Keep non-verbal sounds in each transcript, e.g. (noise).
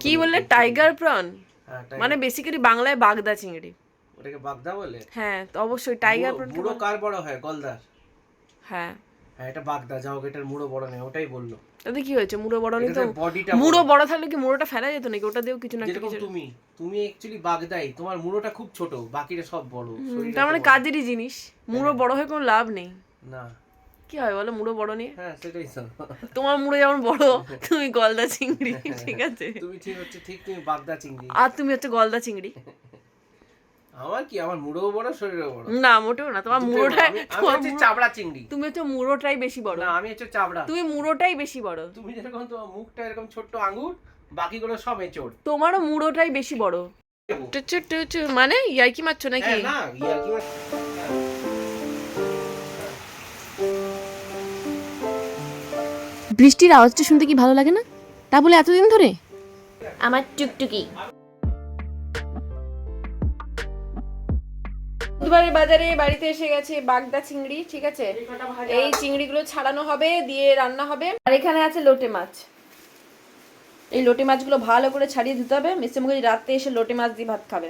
কি বললে? Tiger prawn হ্যাঁ, মানে বেসিক্যালি বাংলায় বাগদা চিংড়ি। ওটাকে বাগদা বলে? হ্যাঁ তো অবশ্যই টাইগার প্রন মুড়ো- মুড়ো কার বড় হয়? গলদার। হ্যাঁ। হ্যাঁ এটা বাগদা যাও এটার মুড়ো বড় নেই ওটাই বলল। তাতে কি হয়েছে? মুড়ো বড় নেই তো? বডিটা মুড়ো বড়। থাকলে কি মুড়োটা ফেলা যেত নাকি? ওটা দিয়েও কিছু না কিছু তুমি। তুমি অ্যাকচুয়ালি বাগদাই তোমার মুড়োটা খুব ছোট বাকিটা সব বড় তার মানে কাজেরই জিনিস। মুড়ো বড় হয়ে কোনো লাভ নেই। না। কি হয় বলো মুড়ো বড় নিয়ে? হ্যাঁ সেটাই তো। তোমার মুড়ো যেমন বড় (laughs) তুমি গলদা চিংড়ি ঠিক আছে? তুমি ঠিক হচ্ছে ঠিক তুমি বাগদা চিংড়ি। আর তুমি হচ্ছে গলদা চিংড়ি। আমার কি আমার মুড়োও বড় শরীরও বড়? না মোটেও না তোমার মুড়োটাই আমি- হচ্ছে চাবড়া চিংড়ি। তুমি হচ্ছে মুড়োটাই বেশি বড়। না আমি হচ্ছে চাবড়া। তুমি মুড়োটাই বেশি বড়। তুমি যেরকম তোমার মুখটা এরকম ছোট্ট আঙ্গুর বাকিগুলো সব এঁচড়। তোমারও মুড়োটাই বেশি বড়। মানে ইয়ার্কি মারছো নাকি? হ্যাঁ না ইয়া বৃষ্টির আওয়াজটা শুনতে কি ভালো লাগে না? তা বলে এতদিন ধরে? আমার টুকটুকি। বুধবারের বাজারে বাড়িতে এসে গেছে বাগদা চিংড়ি ঠিক আছে? এই চিংড়িগুলো ছাড়ানো হবে দিয়ে রান্না হবে। আর এখানে আছে লোটে মাছ। এই লোটে মাছগুলো ভালো করে ছাড়িয়ে দিতে হবে। মিস্টার মুখার্জি রাত্রে এসে লোটে মাছ দিয়ে ভাত খাবে।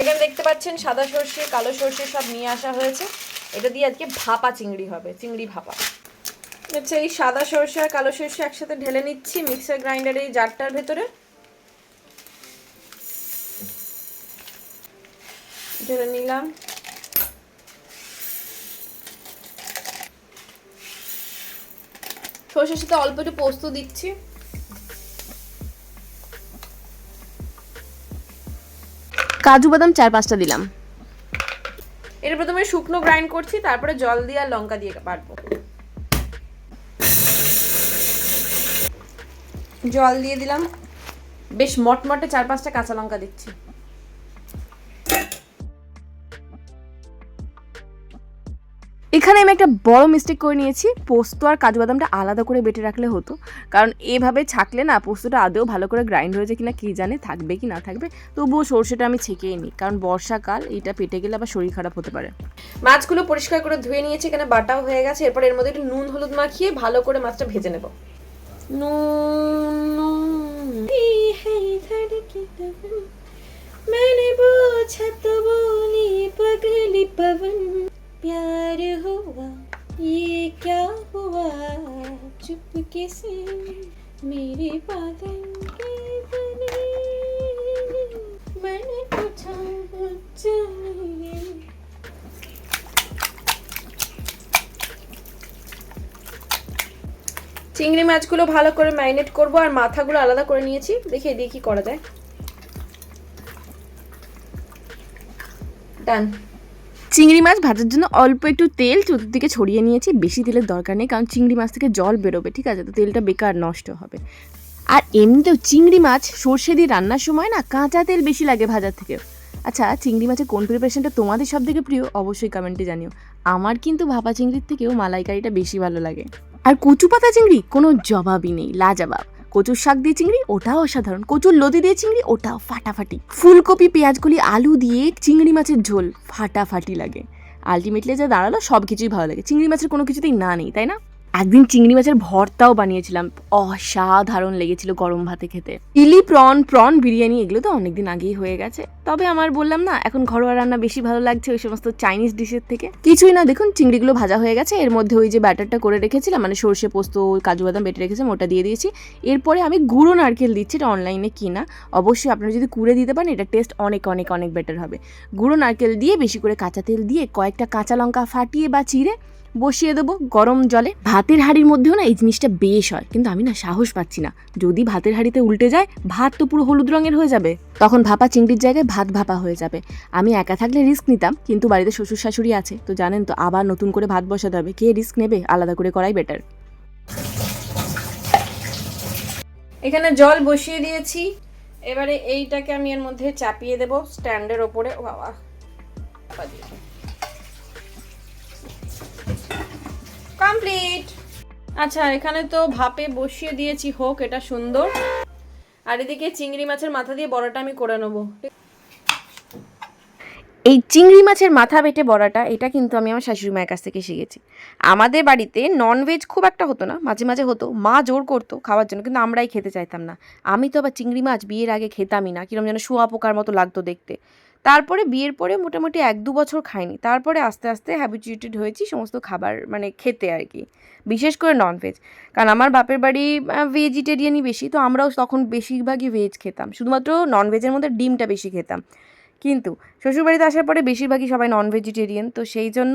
এখানে দেখতে পাচ্ছেন সাদা সর্ষে কালো সর্ষে সব নিয়ে আসা হয়েছে। এটা দিয়ে আজকে ভাপা চিংড়ি হবে চিংড়ি ভাপা। আচ্ছা এই সাদা সরষে আর কালো সরষে একসাথে ঢেলে নিচ্ছি মিক্সার গ্রাইন্ডার এই জারটার ভেতরে। ঢেলে নিলাম। সরষের সাথে অল্প একটু পোস্ত দিচ্ছি। কাজু বাদাম চার পাঁচটা দিলাম। এটা প্রথমে শুকনো গ্রাইন্ড করছি তারপরে জল দিয়ে আর লঙ্কা দিয়ে বাটবো। জল দিয়ে দিলাম। বেশ মটমটে চার পাঁচটা কাঁচা লঙ্কা দিচ্ছি। এখানে আমি একটা বড় মিস্টেক করে নিয়েছি। পোস্ত আর কাজু বাদামটা আলাদা করে বেটে রাখলে হতো। কারণ এভাবে ছাকলে না, পোস্তটা আদেও ভালো করে গ্রাইন্ড হয়েছে কিনা কে জানে, থাকবে কি না থাকবে। তবুও সর্ষেটা আমি ছেঁকেই নিই কারণ বর্ষাকাল এটা পেটে গেলে আবার শরীর খারাপ হতে পারে। মাছগুলো পরিষ্কার করে ধুয়ে নিয়েছি, এখানে বাটাও হয়ে গেছে। এরপর এর মধ্যে একটু নুন, হলুদ মাখিয়ে ভালো করে মাছটা ভেজে নেব। No, no. मैंने पूछा तो बोली पगली पवन प्यार हुआ ये क्या हुआ चुपके से मेरे बादल के बने চিংড়ি মাছগুলো ভালো করে ম্যারিনেট করব আর মাথাগুলো আলাদা করে নিয়েছি। দেখি দিয়ে কি করা যায়। ডান চিংড়ি মাছ ভাজার জন্য অল্প একটু তেল চতুর্দিকে ছড়িয়ে নিয়েছি। বেশি তেলের দরকার নেই, কারণ চিংড়ি মাছ থেকে জল বেরোবে, ঠিক আছে? তো তেলটা বেকার নষ্ট হবে। আর এমনিতেও চিংড়ি মাছ সর্ষে দিয়ে রান্নার সময় না কাঁচা তেল বেশি লাগে ভাজার থেকে আচ্ছা চিংড়ি মাছের কোন প্রিপারেশনটা তোমাদের সব থেকে প্রিয়? অবশ্যই কমেন্টে জানিও। আমার কিন্তু ভাপা চিংড়ির থেকেও মালাইকারিটা বেশি ভালো লাগে। আর কচু পাতা চিংড়ি কোনো জবাবই নেই, লাজবাব। কচুর শাক দিয়ে চিংড়ি, ওটাও অসাধারণ। কচুর লতি দিয়ে চিংড়ি, ওটাও ফাটাফাটি। ফুলকপি পেঁয়াজগুলি আলু দিয়ে চিংড়ি মাছের ঝোল ফাটাফাটি লাগে। আলটিমেটলি যা দাঁড়াল সব কিছুই ভালো লাগে। চিংড়ি মাছের কোনো কিছুতেই না নেই, তাই না? একদিন চিংড়ি মাছের ভর্তাও বানিয়েছিলাম। অসাধারণ লেগেছিল গরম ভাতে খেতে। ইলি, প্রন প্রন, বিরিয়ানি, এগুলো তো অনেকদিন আগেই হয়ে গেছে। তবে আমার বললাম না, এখন ঘরোয়া রান্না বেশি ভালো লাগছে ওই সমস্ত চাইনিজ ডিশের থেকে। কিছুই না, দেখুন, চিংড়িগুলো ভাজা হয়ে গেছে। এর মধ্যে ওই যে ব্যাটারটা করে রেখেছিলাম মানে সর্ষে পোস্ত, কাজু বাদাম বেটে রেখেছিলাম, ওটা দিয়ে দিয়েছি। এরপরে আমি গুঁড়ো নারকেল দিচ্ছি, এটা অনলাইনে কিনা। অবশ্যই আপনারা যদি কুড়ে দিতে পারেন, এটা টেস্ট অনেক অনেক অনেক বেটার হবে। গুঁড়ো নারকেল দিয়ে, বেশি করে কাঁচা তেল দিয়ে, কয়েকটা কাঁচা লঙ্কা ফাটিয়ে বা চিড়ে বসিয়ে দেবো গরম জলে। ভাতের হাঁড়ির মধ্যেও না এই জিনিসটা বেশ হয়, কিন্তু আমি না সাহস পাচ্ছি না। যদি ভাতের হাঁড়িতে উল্টে যায়, ভাত তো পুরো হলুদ রঙের হয়ে যাবে। তখন ভাপা চিংড়ির জায়গায় ভাত ভাপা হয়ে যাবে। আমি একা থাকলে রিস্ক নিতাম, কিন্তু বাড়িতে শ্বশুর শাশুড়ি আছে, তো জানেন তো আবার নতুন করে ভাত বসাতে হবে। কে রিস্ক নেবে? আলাদা করে করাই বেটার এখানে জল বসিয়ে দিয়েছি। এবারে এইটাকে আমি এর মধ্যে চাপিয়ে দেব স্ট্যান্ডের ওপরে। বাবা। কমপ্লিট আচ্ছা এখানে তো ভাপে বসিয়ে দিয়েছি হোক এটা সুন্দর। আর এদিকে চিংড়ি মাছের মাথা দিয়ে বড়াটা আমি করে নেব। এই চিংড়ি মাছের মাথা বেটে বড়াটা এটা কিন্তু আমি আমার শাশুড়ি মায়ের কাছ থেকে শিখেছি। আমাদের বাড়িতে ননভেজ খুব একটা হতো না মাঝে মাঝে হতো মা জোর করতো খাওয়ার জন্য কিন্তু আমরাই খেতে চাইতাম না। আমি তো আবার চিংড়ি মাছ বিয়ের আগে খেতামই না কিরম যেন শুয়া পোকার মতো লাগতো দেখতে। তারপরে বিয়ের পরে মোটামুটি এক দু বছর খাইনি। তারপরে আস্তে আস্তে হ্যাবিচুয়েটেড হয়েছি সমস্ত খাবার মানে খেতে আর কি, বিশেষ করে ননভেজ কারণ আমার বাপের বাড়ি ভেজিটেরিয়ানই বেশি, তো আমরাও তখন বেশিরভাগই ভেজ খেতাম। শুধুমাত্র ননভেজের মধ্যে ডিমটা বেশি খেতাম। কিন্তু শ্বশুরবাড়িতে আসার পরে বেশিরভাগই সবাই নন ভেজিটেরিয়ান তো সেই জন্য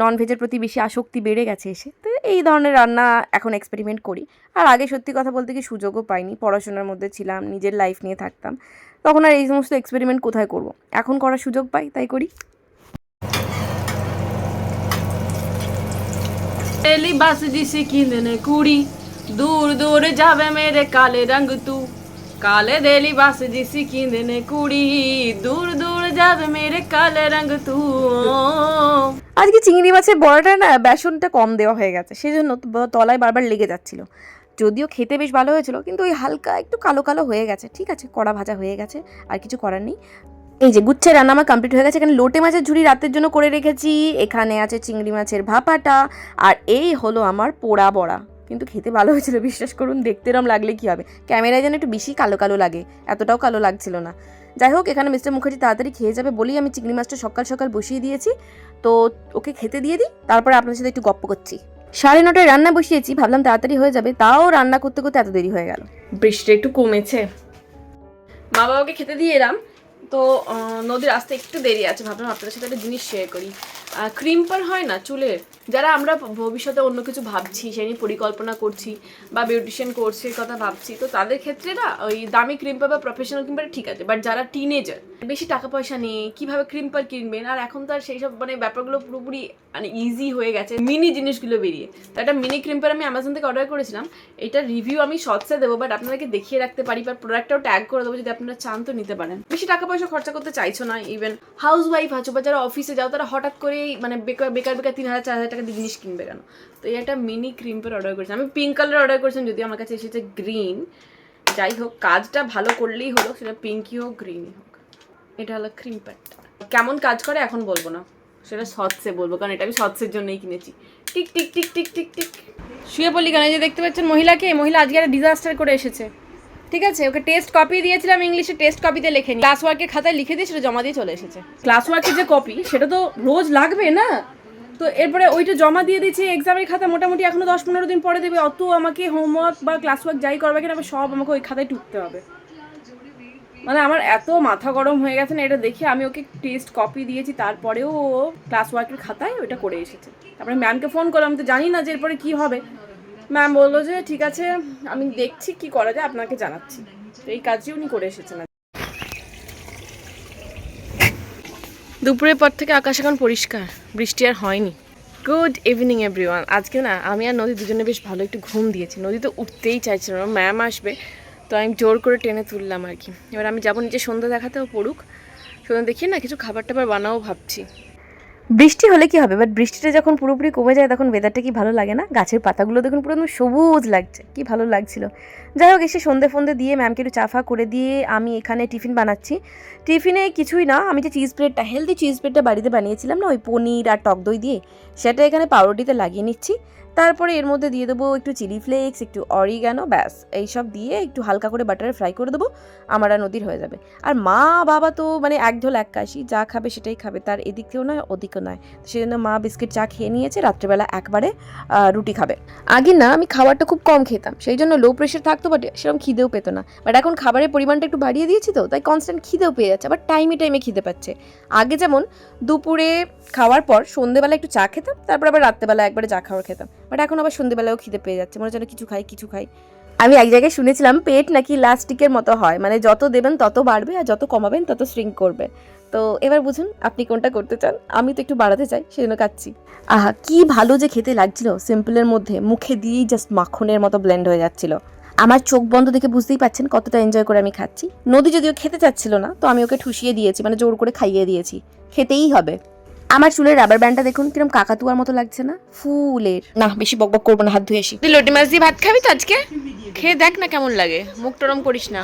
নন ভেজের প্রতি বেশি আসক্তি বেড়ে গেছে এসে। তো এই ধরনের রান্না এখন এক্সপেরিমেন্ট করি। আর আগে সত্যি কথা বলতে কি সুযোগও পাইনি। পড়াশোনার মধ্যে ছিলাম, নিজের লাইফ নিয়ে থাকতাম। তখন আর এই সমস্ত এক্সপেরিমেন্ট কোথায় করব এখন করার সুযোগ পাই তাই করি तेली बस जिसी किंदने कुड़ी दूर दूर जावे मेरे काले रंग तू काले देली बस जिसी किंदने कुड़ी दूर दूर जावे मेरे काले रंग तू আজকে চিংড়ি মাছের বড়াটা না বেসনটা কম দেওয়া হয়ে গেছে সেই জন্য তো তলায় বারবার লেগে যাচ্ছিল যদিও খেতে বেশ ভালো হয়েছিল, কিন্তু ওই হালকা একটু কালো কালো হয়ে গেছে। ঠিক আছে, কড়া ভাজা হয়ে গেছে, আর কিছু করার নেই। এই যে গুচ্ছের রান্না আমার কমপ্লিট হয়ে গেছে। এখানে লোটে মাছের ঝুড়ি রাতের জন্য করে রেখেছি। এখানে আছে চিংড়ি মাছের ভাপাটা, আর এই হলো আমার পোড়া বড়া। কিন্তু খেতে ভালো হয়েছিল, বিশ্বাস করুন, দেখতে এরম লাগলে কি হবে? ক্যামেরায় যেন একটু বেশি কালো কালো লাগে, এতটাও কালো লাগছিল না। যাই হোক, এখানে মিস্টার মুখার্জি তাড়াতাড়ি খেয়ে যাবে বলেই আমি চিংড়ি মাছটা সকাল সকাল বসিয়ে দিয়েছি। তো ওকে খেতে দিয়ে দিই, তারপরে আপনার সাথে একটু গপ্প করছি। সাড়ে নটায় রান্না বসিয়েছি, ভাবলাম তাড়াতাড়ি হয়ে যাবে, তাও রান্না করতে করতে এত দেরি হয়ে গেল। বৃষ্টি একটু কমেছে। মা বাবাকে খেতে দিয়ে এলাম। তো নদীর আসতে একটু দেরি আছে, ভাবলাম আপনাদের সাথে একটা জিনিস শেয়ার করি। ক্রিম্পার হয় না, চুলের? যারা আমরা ভবিষ্যতে অন্য কিছু ভাবছি, সেই নিয়ে পরিকল্পনা করছি বা বিউটিশিয়ান কোর্সের কথা ভাবছি, তো তাদের ক্ষেত্রে না, ওই দামি ক্রিম্পার বা প্রফেশনাল ক্রিম্পার ঠিক আছে বাট যারা টিনেজার বেশি টাকা পয়সা নেই কীভাবে ক্রিম্পার কিনবেন, আর এখন তো আর সেই সব মানে ব্যাপারগুলো পুরোপুরি মানে ইজি হয়ে গেছে মিনি জিনিসগুলো বেরিয়ে। তো একটা মিনি ক্রিম্পার আমি অ্যামাজন থেকে অর্ডার করেছিলাম। এটা রিভিউ আমি শর্টসে দেবো বাট আপনাদেরকে দেখিয়ে রাখতে পারি বা প্রোডাক্টটাও ট্যাগ করে দেবো যদি আপনারা চান তো নিতে পারেন। বেশি টাকা পয়সা খরচা করতে চাইছো না ইভেন হাউস ওয়াইফ আছো বা যারা অফিসে যাও, তারা হঠাৎ করেই মানে বেকার বেকার বেকার তিন হাজার, চার হাজার টাকা দিয়ে জিনিস কিনবে কেন? তো এই একটা মিনি ক্রিম্পার অর্ডার করেছিলাম। আমি পিঙ্ক কালার অর্ডার করেছিলাম যদি আমার কাছে এসেছে গ্রিন যাই হোক, কাজটা ভালো করলেই হলো, সেটা পিঙ্কই হোক গ্রিনই হোক। এটা হলো ক্রিম প্যাডটা কেমন কাজ করে এখন বলব না। সেটা সৎসে বলব, কারণ এটা আমি সৎসের জন্যই কিনেছি। Tick tick tick tick tick tick. শুয়ে পড়লি কেন? যে দেখতে পাচ্ছেন মহিলাকে, মহিলা আজকে একটা ডিজাস্টার করে এসেছে। ঠিক আছে? ওকে টেস্ট কপি দিয়েছিলাম ইংলিশে টেস্ট কপিতে লেখে ক্লাস ওয়ার্কের খাতায় লিখে দিয়ে সেটা জমা দিয়ে চলে এসেছে। ক্লাস ওয়ার্কের যে কপি সেটা তো রোজ লাগবে না? তো এরপরে ওইটা জমা দিয়ে দিয়েছে এক্সামের খাতা মোটামুটি এখনও দশ পনেরো দিন পরে দেবে। অত আমাকে হোমওয়ার্ক বা ক্লাস ওয়ার্ক যাই করবে কিনা সব আমাকে ওই খাতায় টুকতে হবে। মানে আমার এত মাথা গরম হয়ে গেছে না, এটা দেখে আমি ওকে টেস্ট কপি দিয়েছি, তারপরেও ও ক্লাস ওয়ার্কের খাতায় ওইটা করে এসেছে। তারপরে ম্যামকে ফোন করলাম, তো জানি না যে এরপরে কী হবে? ম্যাম বলল যে, ঠিক আছে, আমি দেখছি কি করা যায়, আপনাকে জানাচ্ছি। তো এই কাজই উনি করে এসেছেন দুপুরের পর থেকে আকাশ এখন পরিষ্কার, বৃষ্টি আর হয়নি। গুড ইভিনিং এভরিওয়ান আজকে না, আমি আর নদী দুজনে বেশ ভালো একটু ঘুম দিয়েছি। নদী তো উঠতেই চাইছিল ম্যাম আসবে তো আমি জোর করে টেনে তুললাম আর কি। এবার আমি যাব নিচে সন্ধ্যা দেখাতেও পড়ুক। সন্ধ্যা দেখিয়ে না কিছু খাবার টাবার বানাও ভাবছি। বৃষ্টি হলে কি হবে? বাট বৃষ্টিটা যখন পুরোপুরি কমে যায়, তখন ওয়েদারটা কি ভালো লাগে না? গাছের পাতাগুলো দেখুন পুরো একদম সবুজ লাগছে। কি ভালো লাগছিল। যাই হোক, এসে সন্ধে ফন্দে দিয়ে ম্যামকে একটু চাফা করে দিয়ে আমি এখানে টিফিন বানাচ্ছি। টিফিনে কিছুই না, আমি যে চিজ ব্রেডটা হেলদি চিজ ব্রেডটা বাড়িতে বানিয়েছিলাম না, ওই পনির আর টক দই দিয়ে, সেটা এখানে পাউরুটিতে লাগিয়ে নিচ্ছি। তারপরে এর মধ্যে দিয়ে দেবো একটু চিলি ফ্লেক্স, একটু অরিগানো, ব্যাস। এইসব দিয়ে একটু হালকা করে বাটারে ফ্রাই করে দেবো, আমার আর নদীর হয়ে যাবে। আর মা বাবা তো মানে এক ঢোল, এক কাশি, যা খাবে সেটাই খাবে, তার এদিকেও নয়, ওদিকেও নয়। সেই জন্য মা বিস্কিট চা খেয়ে নিয়েছে, রাত্রেবেলা একবারে রুটি খাবে। আগে না, আমি খাবারটা খুব কম খেতাম, সেই জন্য লো প্রেশার থাকতো বাট সেরকম খিদেও পেতো না। বাট এখন খাবারের পরিমাণটা একটু বাড়িয়ে দিয়েছি তো, তাই কনস্ট্যান্ট খিদেও পেয়ে যাচ্ছে, আবার টাইমে টাইমে খিদে পাচ্ছে। আগে যেমন দুপুরে খাওয়ার পর সন্ধেবেলা একটু চা খেতাম, তারপর আবার রাত্রেবেলা একবারে চা খাওয়ার খেতাম। বাট এখন আবার সন্ধেবেলাও খিদে পেয়ে যাচ্ছে, মনে যেন কিছু খাই কিছু খাই। আমি এক জায়গায় শুনেছিলাম পেট নাকি লাস্টিকের মতো হয় মানে যত দেবেন তত বাড়বে আর যত কমাবেন তত শ্রিঙ্ক করবে। তো এবার বুঝুন আপনি কোনটা করতে চান, আমি তো একটু বাড়াতে চাই, সেজন্য খাচ্ছি। আহা, কি ভালো যে খেতে লাগছিল, সিম্পলের মধ্যে, মুখে দিয়েই জাস্ট মাখনের মতো ব্লেন্ড হয়ে যাচ্ছিল। আমার চোখ বন্ধ দেখে বুঝতেই পাচ্ছেন কতটা এনজয় করে আমি খাচ্ছি। নদী যদিও খেতে চাচ্ছিল না, তো আমি ওকে ঠুসিয়ে দিয়েছি মানে জোর করে খাইয়ে দিয়েছি, খেতেই হবে। আমার চুলের রাবার ব্যান্ডটা দেখুন কিরম কাকাতুয়ার মতো লাগছে না? ফুলের। না বেশি বকবক করব না হাত ধুয়ে আসি। তুই লটি মাছ দিয়ে ভাত খাবি তো আজকে? খেয়ে দেখ না কেমন লাগে মুখ টরম করিস না।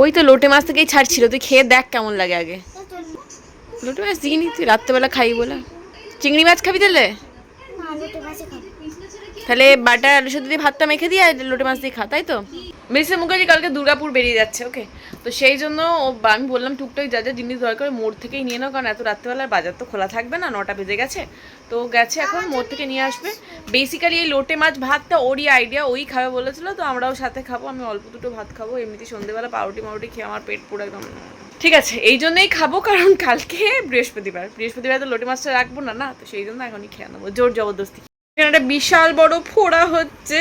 ওই তো লোটে মাছ থেকেই ছাড়ছিল তুই খেয়ে দেখ কেমন লাগে আগে। লোটে মাছ দিইনি তুই রাত্রেবেলা খাই বলে। চিংড়ি মাছ খাবি তাহলে? তাহলে বাটার আলু দিয়ে ভাতটা মেখে দিয়ে আর লোটে মাছ দিয়ে খা তাই তো? মিসে মুখার্জি কালকে দুর্গাপুর বেরিয়ে যাচ্ছে ওকে তো সেই জন্য আমি বললাম, টুকটাক যা যা জিনিস দরকার ওই মোড় থেকেই নিয়ে নাও, কারণ এত রাত্রেবেলার বাজার তো খোলা থাকবে না, নটা বেজে গেছে। তো গেছে এখন, মোড় থেকে নিয়ে আসবে। বেসিক্যালি এই লোটে মাছ ভাতটা ওরই আইডিয়া ওই খাবে বলেছিল, তো আমরাও সাথে খাব, আমি অল্প দুটো ভাত খাব, এমনিতে সন্ধ্যেবেলা পাউরুটি মাউরুটি খেয়ে আমার পেট পুরো একদম ঠিক আছে, এই জন্যই খাব, কারণ কালকে বৃহস্পতিবার বৃহস্পতিবার তো লোটে মাছটা রাখব না না, তো সেই জন্য এখনই খেয়ে নেব, জোর জবরদস্তি। এখানে একটা বিশাল বড় ফোড়া হচ্ছে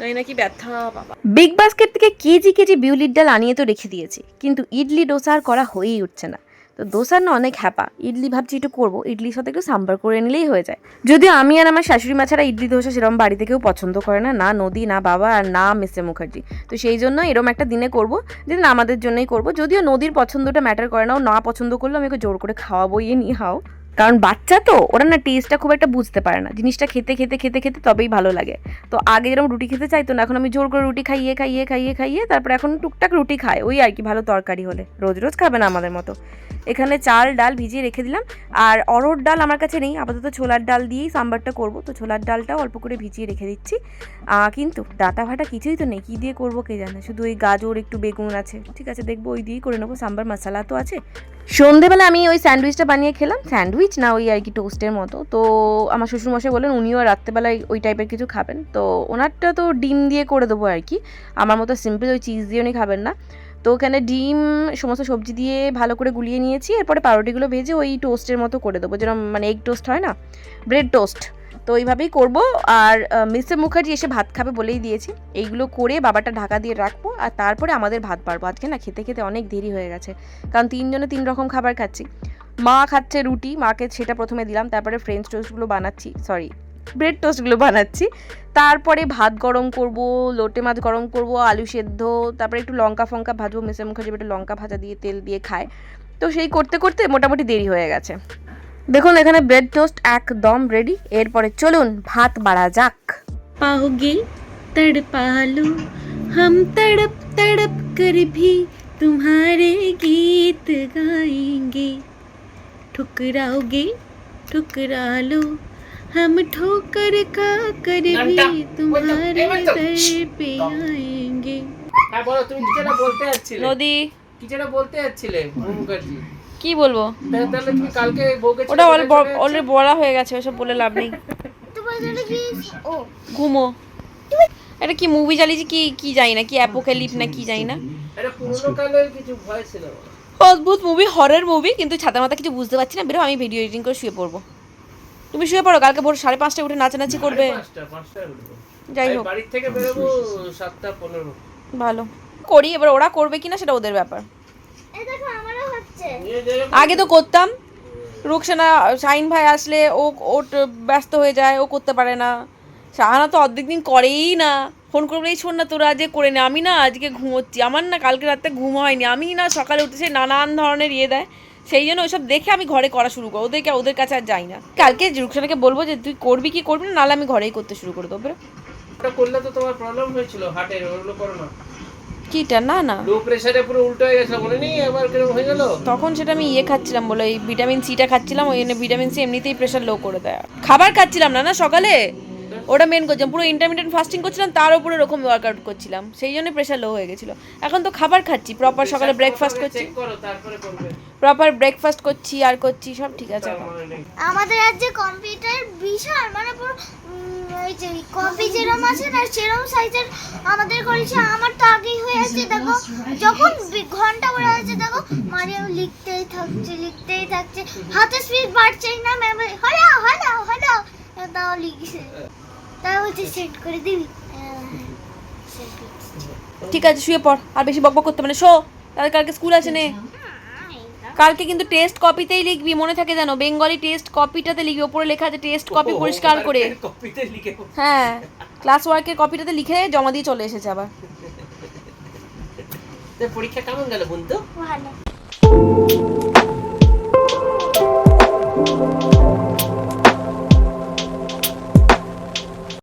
নাই নাকি ব্যথা, বাবা। বিগ বাস্কেট থেকে কেজি কেজি বিউলির ডাল আনিয়ে তো রেখে দিয়েছি, কিন্তু ইডলি ডোসা আর করা হয়েই উঠছে না। তো দোসার না অনেক হ্যাপা। ইডলি ভাবছি একটু করব, ইডলির সাথে একটু সাম্বার করে নিলেই হয়ে যায়। যদিও আমি আর আমার শাশুড়ি মা ছাড়া ইডলি দোসা সেরকম বাড়িতে কেউ পছন্দ করে না না নদী, না বাবা আর না মিস্টার মুখার্জি। তো সেই জন্য এরম একটা দিনে করব, যেদিন আমাদের জন্যই করব। যদিও নদীর পছন্দটা ম্যাটার করে না, ও না পছন্দ করলে আমি ওকে জোর করে খাওয়াবো ইয়ে নিয়ে হাও কারণ বাচ্চা তো, ওরা না টেস্টটা খুব একটা বুঝতে পারে না। জিনিসটা খেতে খেতে খেতে খেতে তবেই ভালো লাগে। তো আগে যেরকম রুটি খেতে চাইতো না, এখন আমি জোর করে রুটি খাইয়ে খাইয়ে খাইয়ে খাইয়ে তারপরে এখন টুকটাক রুটি খায় ওই আর কি, ভালো তরকারি হলে। রোজ রোজ খাবে না আমাদের মতো। এখানে চাল, ডাল ভিজিয়ে রেখে দিলাম। আর অরড় ডাল আমার কাছে নেই। আপাতত ছোলার ডাল দিয়েই সাম্বারটা করব। তো ছোলার ডালটাও অল্প করে ভিজিয়ে রেখে দিচ্ছি। কিন্তু ডাটা ভাটা কিছুই তো নেই। কী দিয়ে করব কে জানে? শুধু ওই গাজর, একটু বেগুন আছে। ঠিক আছে, দেখব ওই দিয়েই করে নেব। সাম্বার মশলা তো আছে। সন্ধেবেলা আমি ওই স্যান্ডউইচটা বানিয়ে খেলাম। স্যান্ডউইচ না ওই আর কি টোস্টের মতো। তো আমার শ্বশুরমশাই বললেন উনিও রাত্রেবেলায় ওই টাইপের কিছু খাবেন। তো ওনারটা তো ডিম দিয়ে করে দেবো আর কি আমার মতো সিম্পল ওই চিজ দিয়ে উনি খাবেন না। তো ওখানে ডিম, সমস্ত সবজি দিয়ে ভালো করে গুলিয়ে নিয়েছি। এরপরে পাউরুটিগুলো ভেজে ওই টোস্টের মতো করে দেবো। যেরকম মানে এগ টোস্ট হয় না? ব্রেড টোস্ট তো এইভাবেই করব। আর মিস্টার মুখার্জি এসে ভাত খাবে বলেই দিয়েছি। এইগুলো করে বাবাটা ঢাকা দিয়ে রাখব আর তারপরে আমাদের ভাত পারব আজকে না খেতে খেতে অনেক দেরি হয়ে গেছে। কারণ তিনজনে তিন রকম খাবার খাচ্ছি। মা খাচ্ছে রুটি, মাকে সেটা প্রথমে দিলাম, তারপরে ফ্রেঞ্চ টোস্টগুলো বানাচ্ছি সরি ব্রেড টোস্টগুলো বানাচ্ছি। তারপরে ভাত গরম করব, লোটে মাছ গরম করব, আলু সেদ্ধ, তারপরে একটু লঙ্কা ফঙ্কা ভাজবো মিসের মুখার্জি একটু লঙ্কা ভাজা দিয়ে তেল দিয়ে খায়। তো সেই করতে করতে মোটামুটি দেরি হয়ে গেছে। দেখুন এখানে ব্রেড টোস্ট একদম রেডি এরপরে চলুন ভাত বাড়া যাক। পাওগে তড়পালো, হাম তড়প তড়প তোমারে গীত গায়েঙ্গে। ठुकराओगे ठुकरा लो हम ठोकर का कर भी तुम्हारे दर पे आएंगे হ্যাঁ বলো তুমি কি যেটা বলতে যাচ্ছিলে নদী কি যেটা বলতে যাচ্ছিলে মুখার্জি কি বলবো তাহলে তাহলে তুমি কালকে বউকে ছেড়ে ওটা কোথায় চলে অলরেডি বলা হয়ে গেছে ওসব বলে লাভ নেই তোমার জন্য কি ও ঘুমো এটা কি মুভি চালিয়েছি কি কি জানি না কি অ্যাপোক্যালিপ না কি জানি না যাচ্ছ? এটা পুরোনো কালের কিছু ভয় ছিল অদ্ভুত মুভি হরের মুভি কিন্তু ছাতা মাথা কিছু বুঝতে পারছি না। বেরো আমি ভিডিও এডিটিং করে শুয়ে পড়ব। তুমি শুয়ে পড়ো কালকে ভোর সাড়ে পাঁচটায় উঠে নাচানাচি করবে। যাই হোক। বাড়ির থেকে বেরোবো সাতটা পনেরো। ভালো। করি এবার ওরা করবে কিনা সেটা ওদের ব্যাপার। এই দেখো আমারও হচ্ছে। নিয়ে যেরকম আগে তো করতাম। রুকসানা শাহিন ভাই আসলে ও ও ট- ব্যস্ত হয়ে যায় ও করতে পারে না। শাহানা তো অর্ধেক দিন করেই না। ফোন করবে এই শোন না তোরা আজকে করে নে আমি না আজকে ঘুমোচ্ছি। আমার না কালকে রাতে ঘুম হয়নি। আমি না সকালে উঠে সেই নানান ধরনের ইয়ে দেয়। সেই জন্য ওইসব দেখে আমি ঘরে করা শুরু করব ওদেরকে ওদের কাছে আর যাই না। কালকে রুকসানাকে বলব যে তুই করবি কি করবি না নাহলে আমি ঘরেই করতে শুরু করে দেবো করলে তো তোমার প্রবলেম হয়েছিল হার্টের ওগুলো করো না। কিটা? না না। লো প্রেসারে পুরো উল্টো হয়ে গেছে মনে নেই একবার কীরকম হয়ে গেল? তখন সেটা আমি ইয়ে খাচ্ছিলাম বলে এই ভিটামিন সিটা খাচ্ছিলাম ওই জন্য ভিটামিন সি এমনিতেই প্রেশার লো করে দেয়। খাবার খাচ্ছিলাম না না সকালে? ওটা মেন করছিলাম। পুরো ইন্টারমিডিয়েন্ট ফাস্টিং করছিলাম তার উপরে এরকম ওয়ার্কআউট করছিলাম। সেই জন্য প্রেশার লো হয়ে গেছিল। এখন তো খাবার খাচ্ছি প্রপার সকালে ব্রেকফাস্ট করছি। চেক করো তারপরে করবে প্রপার ব্রেকফাস্ট করছি আর করছি সব ঠিক আছে মনে আমাদের আজকে কম্পিউটার বিশাল মানে পুরো ওই যে কপি যেরকম আছে না সেরকম সাইজের আমাদের করেছে আমার তো আগেই হয়ে আছে দেখো। যখন ঘণ্টা পড়ে আছে দেখো মারিয়াম লিখতেই থাকছে লিখতেই থাকছে। হাতে স্পিড বাড়ছেই না ম্যাম হলাও হলাও হলাও তাও লিখছে। তাও হচ্ছে সেট করে দিবি। হ্যাঁ, ঠিক আছে শুয়ে পড় আর বেশি বকবক করতে মানে শো তাহলে কালকে স্কুল আছে নে। কালকে কিন্তু টেস্ট কপিতেই লিখবি মনে থাকে জানো বেঙ্গলি টেস্ট কপিটাতে লিখবি ওপরে লেখা আছে টেস্ট কপি পরিষ্কার করে। কপিতে লিখে হ্যাঁ ক্লাস ওয়ার্কের কপিটাতে লিখে জমা দিয়ে চলে এসেছে আবার। তো পরীক্ষা কেমন গেল বন্ধু? ভালো।